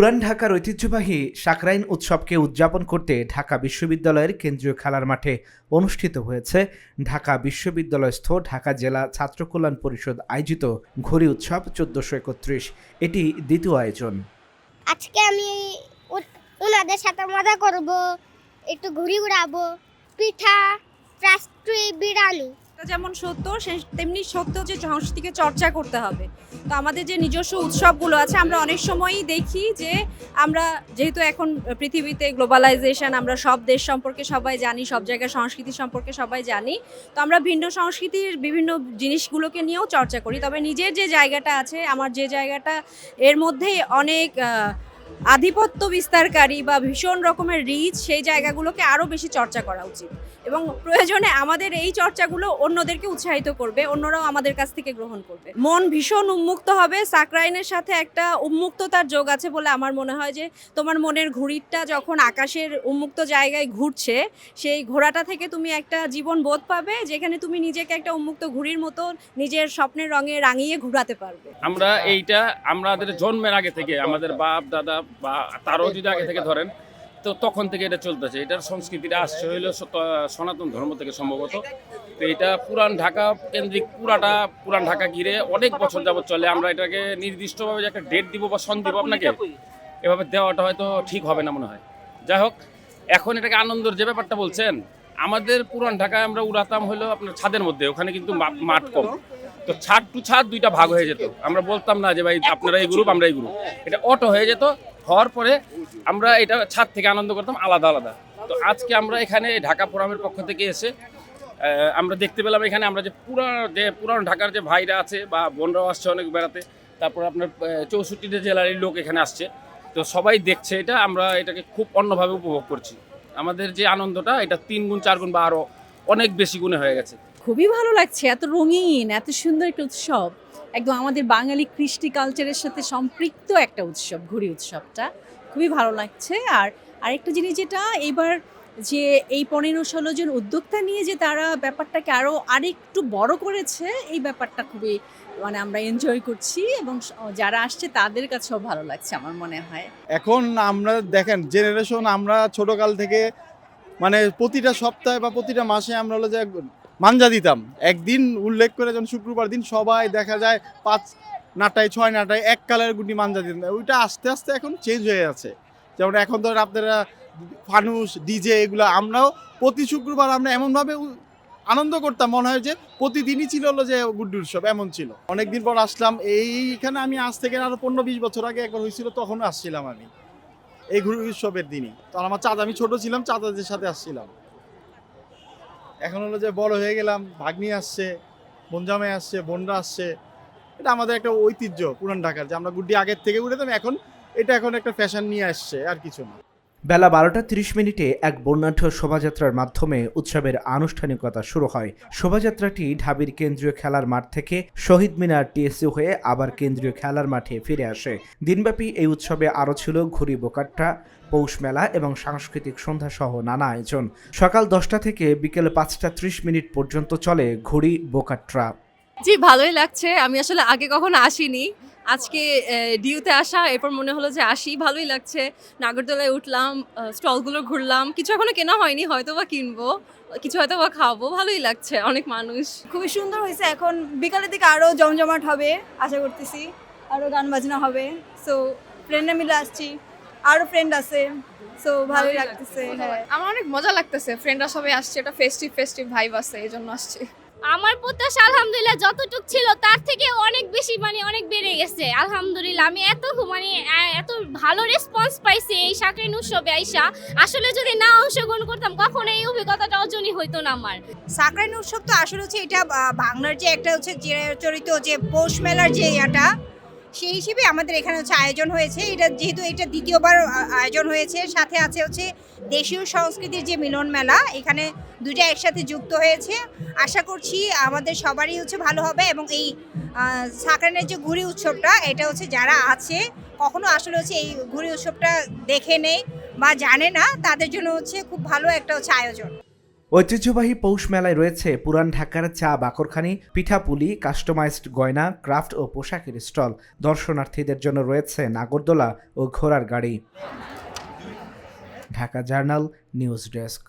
পুরান ঢাকার ঐতিহ্যবাহী সাকরাইন উৎসবকে উদযাপন করতে ঢাকা বিশ্ববিদ্যালয়ের কেন্দ্রীয় খেলার মাঠে অনুষ্ঠিত হয়েছে ঢাকা বিশ্ববিদ্যালয়স্থ ঢাকা জেলা ছাত্র কল্যাণ পরিষদ আয়োজিত ঘড়ি উৎসব চোদ্দশো একত্রিশ। এটি দ্বিতীয় আয়োজন। আজকে আমি ওনাদের সাথে মজা করব একটু ঘুরি উড়াবো পিঠা বিরিয়ানি। এটা যেমন সত্য সে তেমনি সত্য যে সংস্কৃতিকে চর্চা করতে হবে। তো আমাদের যে নিজস্ব উৎসবগুলো আছে, আমরা অনেক সময়ই দেখি যে আমরা যেহেতু এখন পৃথিবীতে গ্লোবালাইজেশন আমরা সব দেশ সম্পর্কে সবাই জানি, সব জায়গার সংস্কৃতি সম্পর্কে সবাই জানি, তো আমরা ভিন্ন সংস্কৃতির বিভিন্ন জিনিসগুলোকে নিয়েও চর্চা করি। তবে নিজের যে জায়গাটা আছে, আমার যে জায়গাটা, এর মধ্যেই অনেক আধিপত্য বিস্তারকারী বা ভীষণ রকমের রিচ, সেই জায়গাগুলোকে আরও বেশি চর্চা করা উচিত। এবং প্রয়োজনে আমাদের এই চর্চাগুলো অন্যদেরকে উৎসাহিত করবে, অন্যরাও আমাদের কাছ থেকে গ্রহণ করবে। মন ভীষণ উন্মুক্ত হবে, সাকরাইনের সাথে একটা উন্মুক্ততার যোগ আছে বলে আমার মনে হয় যে, তোমার মনের ঘুড়িটা যখন আকাশের উন্মুক্ত জায়গায় ঘুরছে, সেই ঘোড়াটা থেকে তুমি একটা জীবন বোধ পাবে, যেখানে তুমি নিজেকে একটা উন্মুক্ত ঘুড়ির মতো নিজের স্বপ্নের রঙে রাঙিয়ে ঘুরাতে পারবে। আমরা এইটা আমাদের জন্মের আগে থেকে, আমাদের বাপ, দাদা বা তারও যদি আগে থেকে ধরেন তো তখন থেকে এটা চলতেছে। এটার সংস্কৃতিটা আসছে হইল সনাতন ধর্ম থেকে সম্ভবত। তো এটা পুরান ঢাকা কেন্দ্রিক পুরাটা পুরান ঢাকা ঘিরে অনেক বছর যাবত চলে। আমরা এটাকে নির্দিষ্টভাবে যে একটা ডেট দিব বা সন দিব আপনাকে এভাবে দেওয়াটা হয়তো ঠিক হবে না মনে হয়। যাই হোক এখন এটাকে আনন্দের যে ব্যাপারটা বলছেন আমাদের পুরান ঢাকায় আমরা উড়াতাম হলো আপনার ছাদের মধ্যে ওখানে কিন্তু মাঠ কম। তো ছাদ টু ছাদ দুইটা ভাগ হয়ে যেত। আমরা বলতাম না যে ভাই আপনারা এই গ্রুপ আমরা এই গ্রুপ এটা অটো হয়ে যেত, হওয়ার পরে আমরা এটা ছাদ থেকে আনন্দ করতাম, আলাদা আলাদা। তো আজকে আমরা এখানে ঢাকা ফোরামের পক্ষ থেকে এসে আমরা দেখতে পেলাম এখানে আমরা যে পুরা, যে পুরান ঢাকার যে ভাইরা আছে বা বোনরাও আসছে অনেক বেড়াতে, তারপর আপনার চৌষট্টিটা জেলারই লোক এখানে আসছে। তো সবাই দেখছে এটা, আমরা এটাকে খুব অন্যভাবে উপভোগ করছি। আমাদের যে আনন্দটা, এটা তিন গুণ, চার গুণ বা আরও অনেক বেশি গুণে হয়ে গেছে। খুবই ভালো লাগছে এত রঙিন এত সুন্দর একটা উৎসব। একদম আমাদের বাঙালি কৃষ্টি কালচারের সাথে সম্পৃক্ত একটা উৎসব ঘুড়ি উৎসবটা। খুবই ভালো লাগছে। আর আরেকটা জিনিস যেটা এবার যে এই পনেরো ষোলো জন উদ্যোক্তা নিয়ে যে তারা ব্যাপারটাকে আরও আরেকটু বড় করেছে এই ব্যাপারটা খুবই মানে আমরা এনজয় করছি এবং যারা আসছে তাদের কাছেও ভালো লাগছে আমার মনে হয়। এখন আমরা দেখেন জেনারেশন আমরা ছোটকাল থেকে মানে প্রতিটা সপ্তাহে বা প্রতিটা মাসে আমরা হলো যে মাঞ্জা দিতাম। একদিন উল্লেখ করে যখন শুক্রবার দিন সবাই দেখা যায় পাঁচ নাটায়, ছয় নাটায় এক কালারের গুটি মাঞ্জা দিতাম ওইটা আস্তে আস্তে এখন চেঞ্জ হয়ে যাচ্ছে যেমন এখন ধর আপনারা ফানুস ডিজে এগুলো আমরাও প্রতি শুক্রবার আমরা এমনভাবে আনন্দ করতাম। মনে হয় যে প্রতিদিনই ছিল হলো যে গুড্ডি উৎসব, এমন ছিল। অনেকদিন পর আসলাম। এইখানে আমি আজ থেকে আরও পনেরো, বিশ বছর আগে একবার হয়েছিল তখন আসছিলাম আমি। এই ঘুরি উৎসবের দিনই। তখন আমার চাচা আমি ছোট ছিলাম চাচাদের সাথে আসছিলাম। এখন হলো যে বড় হয়ে গেলাম, ভাগ্নি আসছে, বনজামাই আসছে, বোনরা আসছে। এটা আমাদের একটা ঐতিহ্য পুরান ঢাকার, যে আমরা গুড্ডি আগের থেকে উঠেতাম এখন এটা এখন একটা ফ্যাশন নিয়ে আসছে, আর কিছু না। বেলা বারোটা তিরিশ মিনিটে এক বর্ণাঢ্য শোভাযাত্রার মাধ্যমে উৎসবের আনুষ্ঠানিকতা শুরু হয়। শোভাযাত্রাটি ঢাবির কেন্দ্রীয় খেলার মাঠ থেকে শহীদ মিনার টিএসইউ হয়ে আবার কেন্দ্রীয় খেলার মাঠে ফিরে আসে। দিনব্যাপী এই উৎসবে আরও ছিল ঘুড়ি, বোকাট্টা, পৌষ মেলা এবং সাংস্কৃতিক সন্ধ্যা সহ নানা আয়োজন। সকাল দশটা থেকে বিকেল পাঁচটা ত্রিশ মিনিট পর্যন্ত চলে ঘুড়ি বোকাট্রা জি, ভালোই লাগছে। আমি আসলে আগে কখনো আসিনি। আজকে ডিউতে আসা এরপর মনে হলো যে আসি ভালোই লাগছে। নাগরদোলায় উঠলাম স্টলগুলো ঘুরলাম। কিছু এখনও কেনা হয়নি হয়তো বা কিনবো কিছু হয়তো বা খাব ভালোই লাগছে অনেক মানুষ। খুবই সুন্দর হয়েছে এখন বিকালের দিকে আরও জমজমাট হবে আশা করতেছি। আরও গান বাজনা হবে সো ফ্রেন্ডরা মিলে আসছি আরও ফ্রেন্ড আছে সো ভালোই লাগতেছে হ্যাঁ। আমার অনেক মজা লাগতেছে ফ্রেন্ডরা সবাই আসছে এটা ফেস্টিভ ফেস্টিভ ভাইব আছে এই জন্য আসছে। আমার প্রত্যাশা, আলহামদুলিল্লাহ, যতটুক ছিল, তার থেকে অনেক বেশি মানে অনেক বেড়ে গেছে। আলহামদুলিল্লাহ, আমি এত মানে এত ভালো রেসপন্স পাইছি এই সাকরিন উৎসবে আইসা। আসলে যদি না অংশগ্রহণ করতাম, কখনো এই অভিজ্ঞতাটা অর্জনই হইতো না আমার। সাকরিন উৎসব তো আসলে হচ্ছে এটা বাংলার যে একটা হচ্ছে চিরাচরিত যে পৌষ মেলার যে ইয়াটা সেই হিসেবে আমাদের এখানে হচ্ছে আয়োজন হয়েছে। এটা যেহেতু এটা দ্বিতীয়বার আয়োজন হয়েছে। সাথে আছে হচ্ছে দেশীয় সংস্কৃতির যে মিলন মেলা এখানে দুইটা একসাথে যুক্ত হয়েছে। আশা করছি আমাদের সবারই হচ্ছে ভালো হবে এবং এই আহ, সাকরাইনের যে ঘুড়ি উৎসবটা এটা হচ্ছে যারা আছে কখনো আসলে হচ্ছে এই ঘুড়ি উৎসবটা দেখে নেই বা জানে না তাদের জন্য হচ্ছে খুব ভালো একটা হচ্ছে আয়োজন। ঐতিহ্যবাহী পৌষ মেলায় রয়েছে পুরান ঢাকার চা বাকরখানি পিঠাপুলি কাস্টমাইজড গয়না ক্রাফট ও পোশাকের স্টল। দর্শনার্থীদের জন্য রয়েছে নাগরদোলা ও ঘোড়ার গাড়ি। Dhaka journal, news desk.